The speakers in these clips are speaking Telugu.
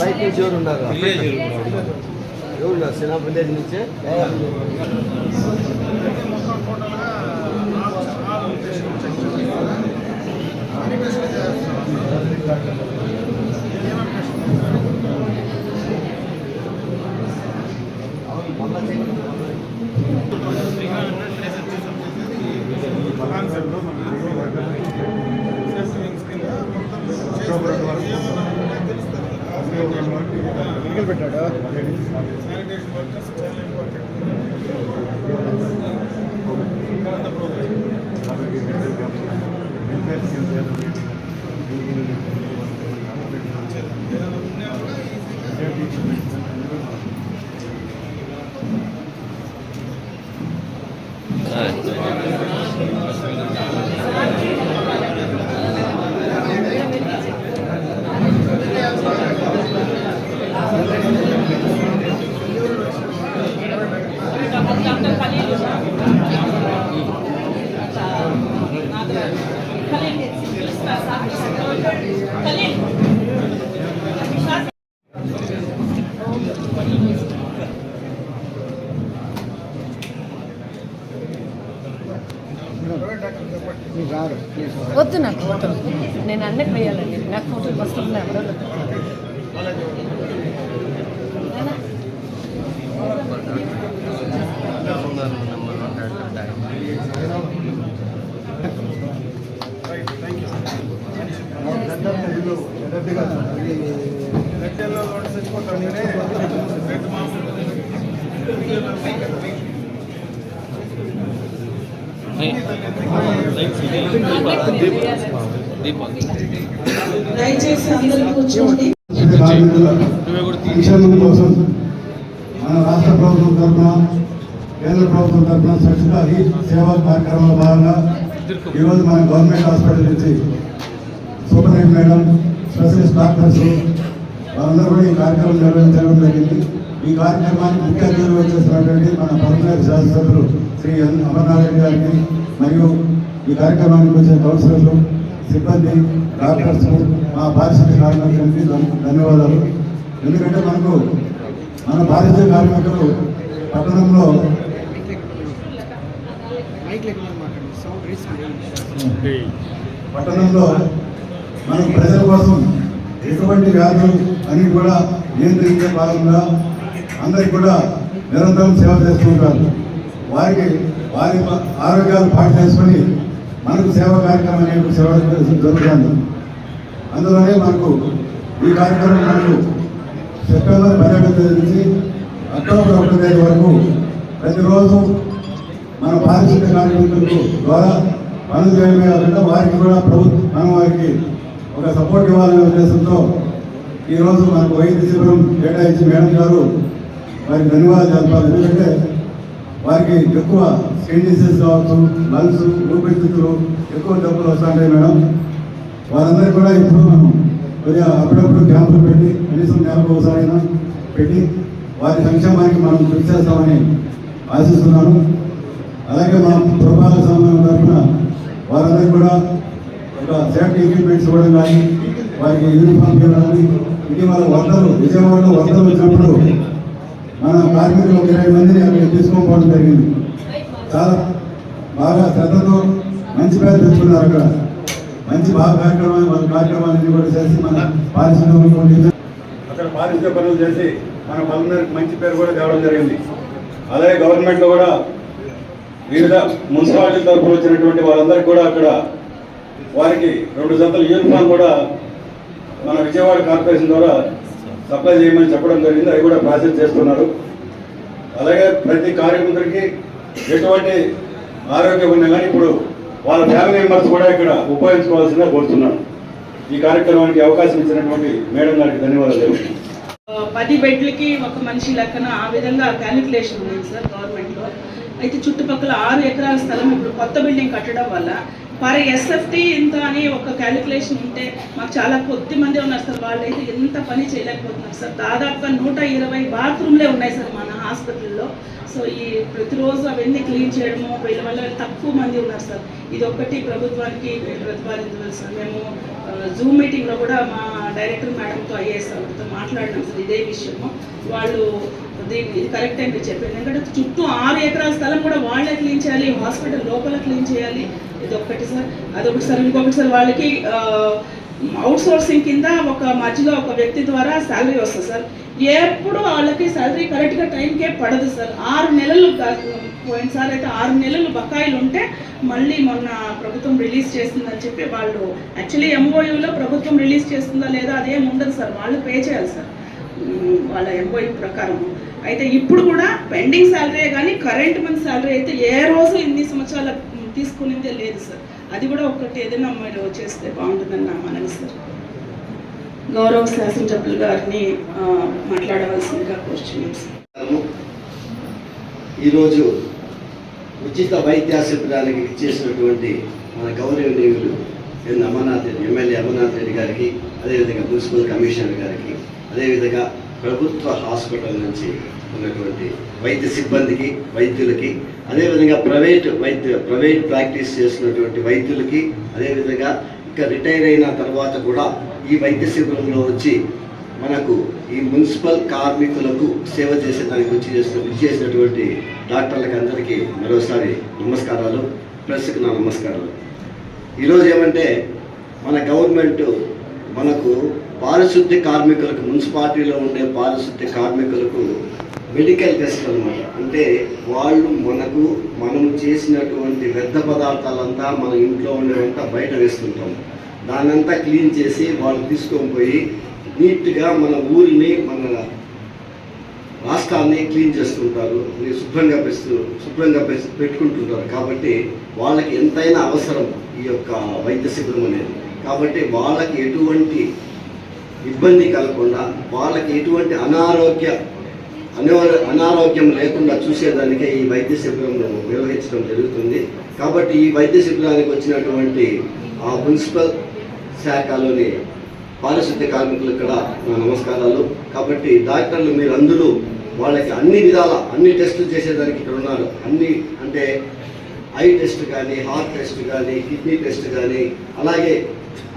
బైక్ నుంచి ఎవరు ఉన్నారు ఎవరు ఉన్నారు సినా విలేజ్ నుంచే? డాక్టర్ వద్దు నాకు ఫోటో నేను అన్నకి వేయాలండి నాకు ఫోటో ఫస్ట్ ఉన్నాయి ఎవరో దీపక్ దయచేసి కోసం మన రాష్ట్ర ప్రభుత్వం తరఫున కేంద్ర ప్రభుత్వం తరఫున స్వచ్ఛత హీ సేవా కార్యక్రమంలో భాగంగా ఈరోజు మన గవర్నమెంట్ హాస్పిటల్ నుంచి సూపరింటెండెంట్ మేడం స్పెషలిస్ట్ డాక్టర్స్ వాళ్ళందరూ కూడా ఈ కార్యక్రమం నిర్వహించడం జరిగింది. ఈ కార్యక్రమానికి ముఖ్య అతిథులు వచ్చేసినటువంటి మన పద్మనాభ శాసనసభ్యులు శ్రీ ఎన్. అమర్నాథ్ గారికి మరియు ఈ కార్యక్రమానికి వచ్చిన కౌన్సిలర్లు సిబ్బంది డాక్టర్స్ మా పారిశుద్ధ్య కార్మికులకి ధన్యవాదాలు. ఎందుకంటే మనకు మన పారిశుద్ధ్య కార్మికులు పట్టణంలో పట్టణంలో మనం ప్రజల కోసం ఎటువంటి వ్యాధులు అని కూడా నియంత్రించే భాగంగా అందరికి కూడా నిరంతరం సేవ చేస్తుంటారు వారికి వారి ఆరోగ్యాలు పాటు చేసుకొని మనకు సేవ కార్యక్రమం అనేది సేవ జరుగుతుంది అందులోనే మనకు ఈ కార్యక్రమం మనకు సెప్టెంబర్ పన్నెండవ తేదీ నుంచి అక్టోబర్ ఒకటి తేదీ వరకు ప్రతిరోజు మన పారిశుద్ధ కార్మికులకు ద్వారా పనులు చేయడమే కాకుండా వారికి కూడా ప్రభుత్వం మనం వారికి ఒక సపోర్ట్ ఇవ్వాలనే ఉద్దేశంతో ఈరోజు మనకు వైద్య శిబిరం కేటాయించి మేడం గారు వారికి ధన్యవాదాలు తెలపాలి ఎందుకంటే వారికి ఎక్కువ స్కిన్ కావచ్చు లంగ్స్ ఊపిరితిత్తులు ఎక్కువ డబ్బులు వస్తుంటాయి మేడం వారందరూ కూడా ఇప్పుడు మనం కొద్దిగా అప్పుడప్పుడు క్యాంపులు పెట్టి కనీసం క్యాంపులు ఒకసారి పెట్టి వారి సంక్షేమానికి మనం కృషి చేస్తామని ఆశిస్తున్నాను. అలాగే మనం పురపాలక సమయం తరఫున వారందరూ కూడా ఒక సేఫ్టీ ఎక్విప్మెంట్స్ ఇవ్వడం కానీ వారికి యూనిఫామ్ ఇవ్వడం కానీ ఇటీవల వరదలు విజయవాడలో వరదలు వచ్చినప్పుడు మన కార్మికులు ఒక ఇరవై మందిని అక్కడ తీసుకోకపోవడం జరిగింది. చాలా బాగా శ్రద్ధతో మంచి పేరు తెచ్చుకున్నారు అక్కడ. మంచి బాగా కార్యక్రమాలు వాళ్ళ కార్యక్రమాలన్నీ కూడా చేసి మన పారిశ్రామిక అక్కడ పారిశ్రామిక పనులు చేసి మన పనులకు మంచి పేరు కూడా తేవడం జరిగింది. అలాగే గవర్నమెంట్లో కూడా వివిధ మున్సిపాలిటీ తరఫున వచ్చినటువంటి వాళ్ళందరికీ కూడా అక్కడ వారికి రెండు జతల యూనిఫామ్ కూడా మన విజయవాడ కార్పొరేషన్ ద్వారా సప్లై చేయమని చెప్పడం జరిగింది. అవి కూడా ప్రాసెస్ చేస్తున్నారు. అలాగే ప్రతి కార్యకర్తకి ఎటువంటి ఆరోగ్యం ఉన్నా కానీ ఇప్పుడు వాళ్ళ ఫ్యామిలీ మెంబర్స్ కూడా ఇక్కడ ఉపయోగించుకోవాల్సిందిగా కోరుతున్నాను. ఈ కార్యక్రమానికి అవకాశం ఇచ్చినటువంటి మేడం గారికి ధన్యవాదాలు. పది బెడ్లకి ఒక మనిషి లెక్కన ఆ విధంగా క్యాలిక్యులేషన్ ఉంది సార్ గవర్నమెంట్లో అయితే చుట్టుపక్కల ఆరు ఎకరాల స్థలం ఇప్పుడు కొత్త బిల్డింగ్ కట్టడం వల్ల పర్ ఎస్ఎఫ్టీ ఇంత అని ఒక క్యాలిక్యులేషన్ ఉంటే మాకు చాలా కొద్ది మంది ఉన్నారు సార్. వాళ్ళైతే ఎంత పని చేయలేకపోతున్నారు సార్. దాదాపుగా నూట ఇరవై బాత్రూమ్లే ఉన్నాయి సార్ మన హాస్పిటల్లో సో ఈ ప్రతిరోజు అవన్నీ క్లీన్ చేయడము వీళ్ళ వల్ల తక్కువ మంది ఉన్నారు సార్. ఇది ఒక్కటి ప్రభుత్వానికి మేము సార్ మేము జూమ్ మీటింగ్లో కూడా మా డైరెక్టర్ మేడంతో ఐఏఎస్ వాళ్ళతో మాట్లాడినాం సార్ ఇదే విషయము. వాళ్ళు దీన్ని ఇది కరెక్ట్ అని చెప్పారు. ఎందుకంటే చుట్టూ ఆరు ఎకరాల స్థలం కూడా వాళ్ళే క్లీన్ చేయాలి హాస్పిటల్ లోపల క్లీన్ చేయాలి. ఇది ఒక్కటి సార్. అదొకటి సార్. ఇంకొకటి సార్ వాళ్ళకి అవుట్ సోర్సింగ్ కింద ఒక మధ్యలో ఒక వ్యక్తి ద్వారా శాలరీ వస్తుంది సార్. ఎప్పుడు వాళ్ళకి శాలరీ కరెక్ట్గా టైంకే పడదు సార్. ఆరు నెలలు పోయినసారి అయితే ఆరు నెలలు బకాయిలు ఉంటే మళ్ళీ మొన్న ప్రభుత్వం రిలీజ్ చేస్తుందని చెప్పి వాళ్ళు యాక్చువల్లీ ఎంఓయూలో ప్రభుత్వం రిలీజ్ చేస్తుందా లేదా అదేం ఉండదు సార్ వాళ్ళు పే చేయాలి సార్. వాళ్ళ ఎంఓయూ ప్రకారం. అయితే ఇప్పుడు కూడా పెండింగ్ శాలరీ కానీ కరెంట్ మంత్ శాలరీ అయితే ఏ రోజు ఇన్ని సంవత్సరాల తీసుకునేదే లేదు సార్. అది కూడా ఒకటి ఏదైనా మీరు చేస్తే బాగుంటుందని నా మనవి సార్. గౌరవ శాసనసభ్యులు గారిని మాట్లాడవలసిందిగా కోరుచున్నాం సార్. ఈరోజు ఉచిత వైద్య శిబిరానికి ఇచ్చేసినటువంటి మన గౌరవనీయులు ఎన్ అమర్నాథ్ రెడ్డి ఎమ్మెల్యే అమర్నాథ్ రెడ్డి గారికి అదేవిధంగా మున్సిపల్ కమిషనర్ గారికి అదేవిధంగా ప్రభుత్వ హాస్పిటల్ నుంచి ఉన్నటువంటి వైద్య సిబ్బందికి వైద్యులకి అదేవిధంగా ప్రైవేట్ వైద్య ప్రైవేట్ ప్రాక్టీస్ చేస్తున్నటువంటి వైద్యులకి అదేవిధంగా ఇంకా రిటైర్ అయిన తర్వాత కూడా ఈ వైద్య శిబిరంలో వచ్చి మనకు ఈ మున్సిపల్ కార్మికులకు సేవ చేసే దానికి వచ్చి చేసిన చేసినటువంటి డాక్టర్లకు అందరికీ మరోసారి నమస్కారాలు ప్రెస్కి నా నమస్కారాలు. ఈరోజు ఏమంటే మన గవర్నమెంట్ మనకు పారిశుద్ధ్య కార్మికులకు మున్సిపాలిటీలో ఉండే పారిశుద్ధ్య కార్మికులకు మెడికల్ టెస్ట్ అనమాట అంటే వాళ్ళు మనకు మనం చేసినటువంటి వ్యర్థ పదార్థాలంతా మన ఇంట్లో ఉండేవంతా బయట వేస్తుంటాం. దానంతా క్లీన్ చేసి వాళ్ళు తీసుకొని పోయి నీట్గా మన ఊరిని మన రాష్ట్రాన్ని క్లీన్ చేస్తుంటారు శుభ్రంగా పెస్తు శుభ్రంగా పెస్- పెట్టుకుంటుంటారు. కాబట్టి వాళ్ళకి ఎంతైనా అవసరం ఈ యొక్క వైద్య శిబిరం అనేది. కాబట్టి వాళ్ళకి ఎటువంటి ఇబ్బంది కలగకుండా వాళ్ళకి ఎటువంటి అనారోగ్య అనారోగ్యం లేకుండా చూసేదానికే ఈ వైద్య శిబిరం నిర్వహించడం జరుగుతుంది. కాబట్టి ఈ వైద్య శిబిరానికి వచ్చినటువంటి ఆ మున్సిపల్ శాఖలోని పారిశుద్ధ్య కార్మికులు ఇక్కడ నమస్కారాలు. కాబట్టి డాక్టర్లు మీరు అందరూ వాళ్ళకి అన్ని విధాల అన్ని టెస్టులు చేసేదానికి ఇక్కడ ఉన్నారు. అన్ని అంటే ఐ టెస్ట్ కానీ హార్ట్ టెస్ట్ కానీ కిడ్నీ టెస్ట్ కానీ అలాగే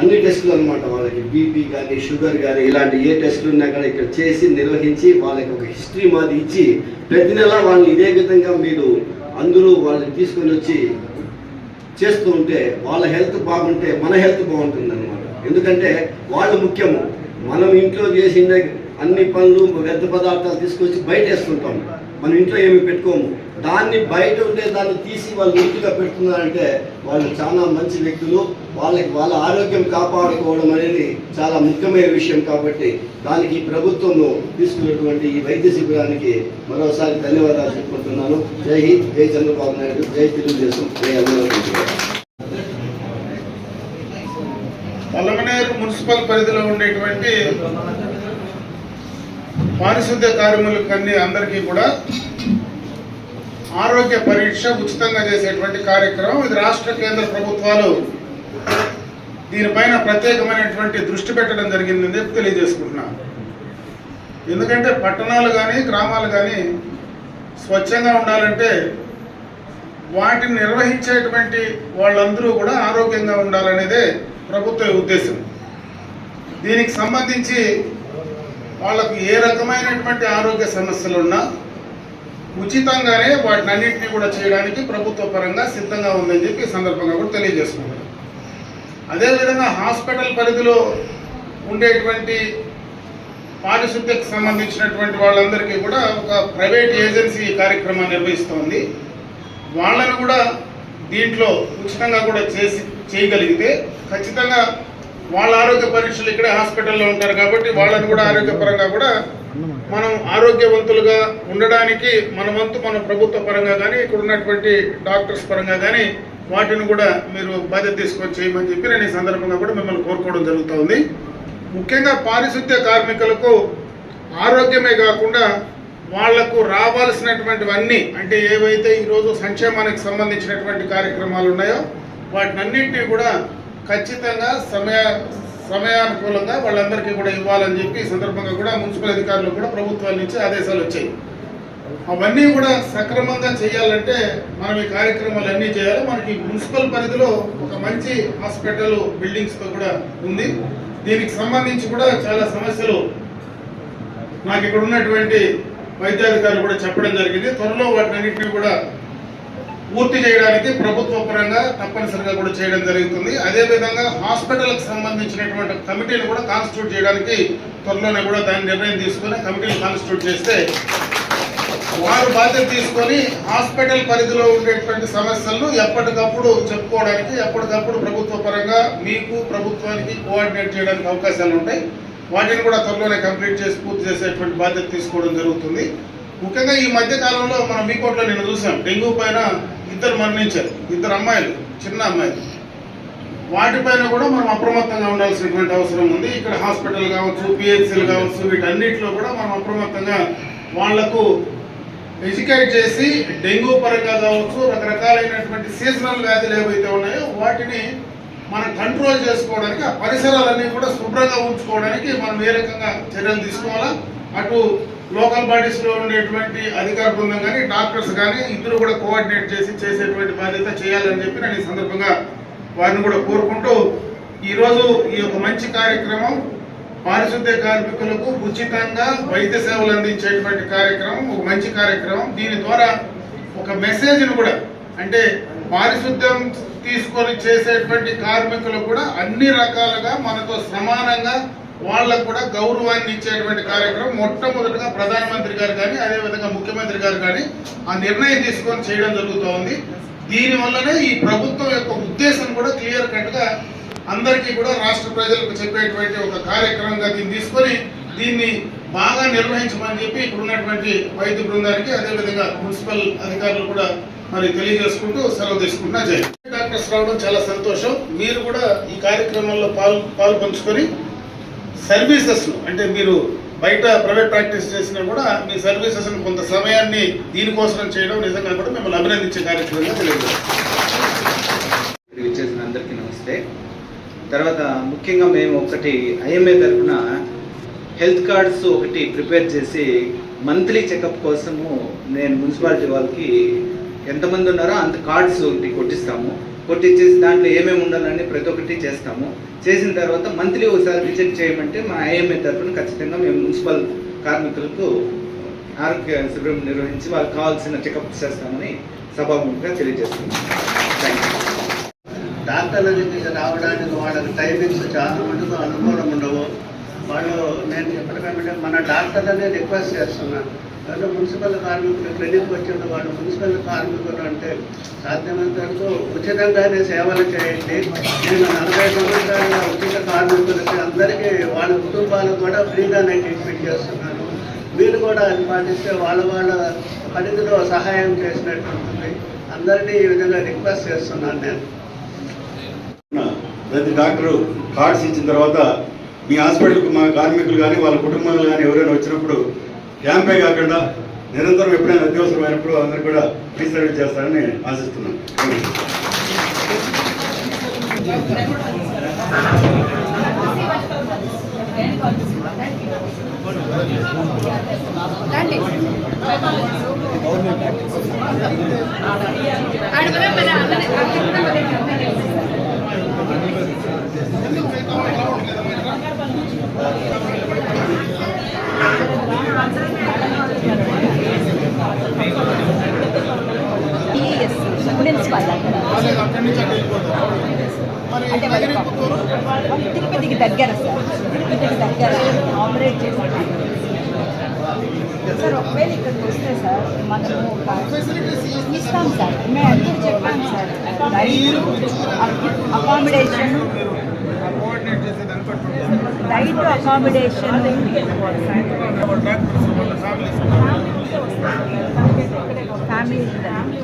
అన్ని టెస్టులు అనమాట వాళ్ళకి. బీపీ కానీ షుగర్ కానీ ఇలాంటి ఏ టెస్టులు ఉన్నా కూడా ఇక్కడ చేసి నిర్వహించి వాళ్ళకి ఒక హిస్టరీ మాది ఇచ్చి ప్రతి నెల వాళ్ళని ఇదే విధంగా మీరు అందరూ వాళ్ళని తీసుకొని వచ్చి చేస్తూ ఉంటే వాళ్ళ హెల్త్ బాగుంటే మన హెల్త్ బాగుంటుంది ఎందుకంటే వాళ్ళు ముఖ్యము. మనం ఇంట్లో చేసిన అన్ని పనులు వ్యర్థ పదార్థాలు తీసుకొచ్చి బయట వేస్తుంటాం. మనం ఇంట్లో ఏమి పెట్టుకోము. దాన్ని బయట ఉంటే దాన్ని తీసి వాళ్ళు నీట్గా పెడుతున్నారంటే వాళ్ళు చాలా మంచి వ్యక్తులు. వాళ్ళకి వాళ్ళ ఆరోగ్యం కాపాడుకోవడం అనేది చాలా ముఖ్యమైన విషయం కాబట్టి దానికి ప్రభుత్వము తీసుకున్నటువంటి ఈ వైద్య శిబిరానికి మరోసారి ధన్యవాదాలు చెప్పుకుంటున్నాను. జై హింద్ జై చంద్రబాబు నాయుడు జై తెలుగుదేశం. జై అమరావతి మున్సిపల్ పరిధిలో ఉండేటువంటి పారిశుద్ధ్య కార్మికులకన్నీ అందరికీ కూడా ఆరోగ్య పరీక్ష ఉచితంగా చేసేటువంటి కార్యక్రమం. ఇది రాష్ట్ర కేంద్ర ప్రభుత్వాలు దీనిపైన ప్రత్యేకమైనటువంటి దృష్టి పెట్టడం జరిగిందని చెప్పి తెలియజేసుకుంటున్నాను ఎందుకంటే పట్టణాలు కానీ గ్రామాలు కానీ స్వచ్ఛంగా ఉండాలంటే వాటిని నిర్వహించేటువంటి వాళ్ళందరూ కూడా ఆరోగ్యంగా ఉండాలనేదే ప్రభుత్వ ఉద్దేశం. దీనికి సంబంధించి వాళ్ళకు ఏ రకమైనటువంటి ఆరోగ్య సమస్యలు ఉన్నా ఉచితంగానే వాటిని అన్నింటినీ కూడా చేయడానికి ప్రభుత్వ పరంగా సిద్ధంగా ఉందని చెప్పి సందర్భంగా కూడా తెలియజేసుకున్నారు అదేవిధంగా హాస్పిటల్ పరిధిలో ఉండేటువంటి పారిశుద్ధ్యకు సంబంధించినటువంటి వాళ్ళందరికీ కూడా ఒక ప్రైవేట్ ఏజెన్సీ కార్యక్రమాన్ని నిర్వహిస్తోంది. వాళ్ళను కూడా దీంట్లో ఉచితంగా కూడా చేసి చేయగలిగితే ఖచ్చితంగా వాళ్ళ ఆరోగ్య పరీక్షలు ఇక్కడే హాస్పిటల్లో ఉంటారు కాబట్టి వాళ్ళని కూడా ఆరోగ్యపరంగా కూడా మనం ఆరోగ్యవంతులుగా ఉండడానికి మన వంతు మన ప్రభుత్వ పరంగా కానీ ఇక్కడ ఉన్నటువంటి డాక్టర్స్ పరంగా కానీ వాటిని కూడా మీరు బాధ్యత తీసుకొని చేయమని చెప్పి నేను ఈ సందర్భంగా కూడా మిమ్మల్ని కోరుకోవడం జరుగుతుంది. ముఖ్యంగా పారిశుద్ధ్య కార్మికులకు ఆరోగ్యమే కాకుండా వాళ్ళకు రావాల్సినటువంటివన్నీ అంటే ఏవైతే ఈరోజు సంక్షేమానికి సంబంధించినటువంటి కార్యక్రమాలు ఉన్నాయో వాటినన్నింటినీ కూడా ఖచ్చితంగా సమయ సమయానుకూలంగా వాళ్ళందరికీ కూడా ఇవ్వాలని చెప్పి ఈ సందర్భంగా కూడా మున్సిపల్ అధికారులు కూడా ప్రభుత్వాల నుంచి ఆదేశాలు వచ్చాయి. అవన్నీ కూడా సక్రమంగా చేయాలంటే మనం ఈ కార్యక్రమాలు అన్నీ చేయాలి. మనకి మున్సిపల్ పరిధిలో ఒక మంచి హాస్పిటల్ బిల్డింగ్స్తో కూడా ఉంది. దీనికి సంబంధించి కూడా చాలా సమస్యలు నాకు ఇక్కడ ఉన్నటువంటి వైద్యాధికారులు కూడా చెప్పడం జరిగింది. త్వరలో వాటినన్నింటినీ కూడా పూర్తి చేయడానికి ప్రభుత్వ పరంగా తప్పనిసరిగా కూడా చేయడం జరుగుతుంది. అదేవిధంగా హాస్పిటల్కి సంబంధించినటువంటి కమిటీని కూడా కాన్స్టిట్యూట్ చేయడానికి త్వరలోనే కూడా దాని నిర్ణయం తీసుకొని కమిటీని కాన్స్టిట్యూట్ చేస్తే వారు బాధ్యత తీసుకొని హాస్పిటల్ పరిధిలో ఉండేటువంటి సమస్యలను ఎప్పటికప్పుడు చెప్పుకోవడానికి ఎప్పటికప్పుడు ప్రభుత్వ పరంగా మీకు ప్రభుత్వానికి కోఆర్డినేట్ చేయడానికి అవకాశాలు ఉంటాయి. వాటిని కూడా త్వరలోనే కంప్లీట్ చేసి పూర్తి చేసేటువంటి బాధ్యత తీసుకోవడం జరుగుతుంది. ముఖ్యంగా ఈ మధ్య కాలంలో మనం మీకోట్లో నేను చూసాం డెంగ్యూ పైన ఇద్దరు మరణించారు. ఇద్దరు అమ్మాయిలు చిన్న అమ్మాయిలు. వాటిపైన కూడా మనం అప్రమత్తంగా ఉండాల్సినటువంటి అవసరం ఉంది. ఇక్కడ హాస్పిటల్ కావచ్చు పిహెచ్సిలు కావచ్చు వీటన్నిటిలో కూడా మనం అప్రమత్తంగా వాళ్ళకు ఎడ్యుకేట్ చేసి డెంగ్యూ పరంగా కావచ్చు రకరకాలైనటువంటి సీజనల్ వ్యాధులు ఏవైతే ఉన్నాయో వాటిని మనం కంట్రోల్ చేసుకోవడానికి ఆ పరిసరాలన్నీ కూడా శుభ్రంగా ఉంచుకోవడానికి మనం ఏ రకంగా చర్యలు తీసుకోవాలా? అటు లోకల్ బాడీస్లో ఉండేటువంటి అధికార బృందం కానీ డాక్టర్స్ కానీ ఇద్దరు కూడా కోఆర్డినేట్ చేసి చేసేటువంటి బాధ్యత చేయాలని చెప్పి నేను ఈ సందర్భంగా వారిని కూడా కోరుకుంటూ ఈరోజు ఈ యొక్క మంచి కార్యక్రమం పారిశుద్ధ్య కార్మికులకు ఉచితంగా వైద్య సేవలు అందించేటువంటి కార్యక్రమం ఒక మంచి కార్యక్రమం. దీని ద్వారా ఒక మెసేజ్ను కూడా అంటే పారిశుద్ధ్యం తీసుకొని చేసేటువంటి కార్మికులు కూడా అన్ని రకాలుగా మనతో సమానంగా వాళ్ళకు కూడా గౌరవాన్ని ఇచ్చేటువంటి కార్యక్రమం మొట్టమొదటిగా ప్రధానమంత్రి గారు కానీ అదేవిధంగా ముఖ్యమంత్రి గారు కానీ ఆ నిర్ణయం తీసుకొని చేయడం జరుగుతూ ఉంది ఈ ప్రభుత్వం యొక్క ఉద్దేశం కూడా క్లియర్ కట్గా అందరికీ కూడా రాష్ట్ర ప్రజలకు చెప్పేటువంటి ఒక కార్యక్రమంగా దీన్ని తీసుకొని దీన్ని బాగా నిర్వహించమని చెప్పి ఇప్పుడున్నటువంటి ఉన్నటువంటి వైద్య బృందానికి అదేవిధంగా మున్సిపల్ అధికారులు కూడా మరి తెలియజేసుకుంటూ సెలవు తీసుకుంటున్నా. జై డాక్టర్స్ రావడం చాలా సంతోషం. మీరు కూడా ఈ కార్యక్రమంలో పాలు పాలు పంచుకొని సర్వీసెస్ను అంటే మీరు బయట ప్రైవేట్ ప్రాక్టీస్ చేసినా కూడా మీ సర్వీసెస్ కొంత సమయాన్ని దీనికోసం చేయడం నిజంగా కూడా మిమ్మల్ని అభినందించే కార్యక్రమంగా తెలియజేస్తాం ఇక్కడికి అందరికీ నమస్తే. తర్వాత ముఖ్యంగా మేము ఒకటి ఐఎంఏ తరఫున హెల్త్ కార్డ్స్ ఒకటి ప్రిపేర్ చేసి మంత్లీ చెకప్ కోసము నేను మున్సిపాలిటీ వాళ్ళకి ఎంతమంది ఉన్నారో అంత కార్డ్స్ ఒకటి కొట్టిస్తాము. కొట్టించేసి దాంట్లో ఏమేమి ఉండాలని ప్రతి ఒక్కటి చేస్తాము. చేసిన తర్వాత మంత్లీ ఒకసారి విజిట్ చేయమంటే మా ఐఎంఏ తరఫున ఖచ్చితంగా మేము మున్సిపల్ కార్మికులకు ఆరోగ్య శిబిరం నిర్వహించి వాళ్ళకి కావాల్సిన చెకప్ చేస్తామని సభాముఖంగా తెలియజేస్తున్నాం. డాక్టర్ల దగ్గరికి రావడానికి వాళ్ళకి టైమింగ్స్ చాలా మటుకు అనుకూలం ఉండవు. వాళ్ళు నేను ఎప్పటికంటే మన డాక్టర్లనే రిక్వెస్ట్ చేస్తున్నాను అంటే మున్సిపల్ కార్మికులు క్లినిక్ వచ్చిన వాళ్ళు మున్సిపల్ కార్మికులు అంటే సాధ్యమైనంత వరకు ఉచితంగానే సేవలు చేయండి. నేను నలభై సంవత్సరాల ఉచిత కార్మికులకి అందరికీ వాళ్ళ కుటుంబాలకు కూడా ఫ్రీగానే ట్రీట్మెంట్ చేస్తున్నాను. మీరు కూడా అది పాటిస్తే వాళ్ళ వాళ్ళ పరిధిలో సహాయం చేసినట్టు ఉంటుంది అందరినీ ఈ విధంగా రిక్వెస్ట్ చేస్తున్నాను నేను. ప్రతి డాక్టరు కార్డ్స్ ఇచ్చిన తర్వాత మీ హాస్పిటల్కి మా కార్మికులు కానీ వాళ్ళ కుటుంబాలు కానీ ఎవరైనా వచ్చినప్పుడు క్యాంపే కాకుండా నిరంతరం ఎప్పుడైనా అత్యవసరమైనప్పుడు అందరూ కూడా ఫ్రీ సర్వీస్ చేస్తారని ఆశిస్తున్నాను తిరుపతికి దగ్గర. సార్ తిరుపతికి దగ్గర ఆపరేట్ చేసి సార్ ఒకవేళ ఇక్కడికి వస్తే సార్ మనము ఇస్తాం సార్ మేము అందరూ చెప్పాం sir accommodation diet accommodation families family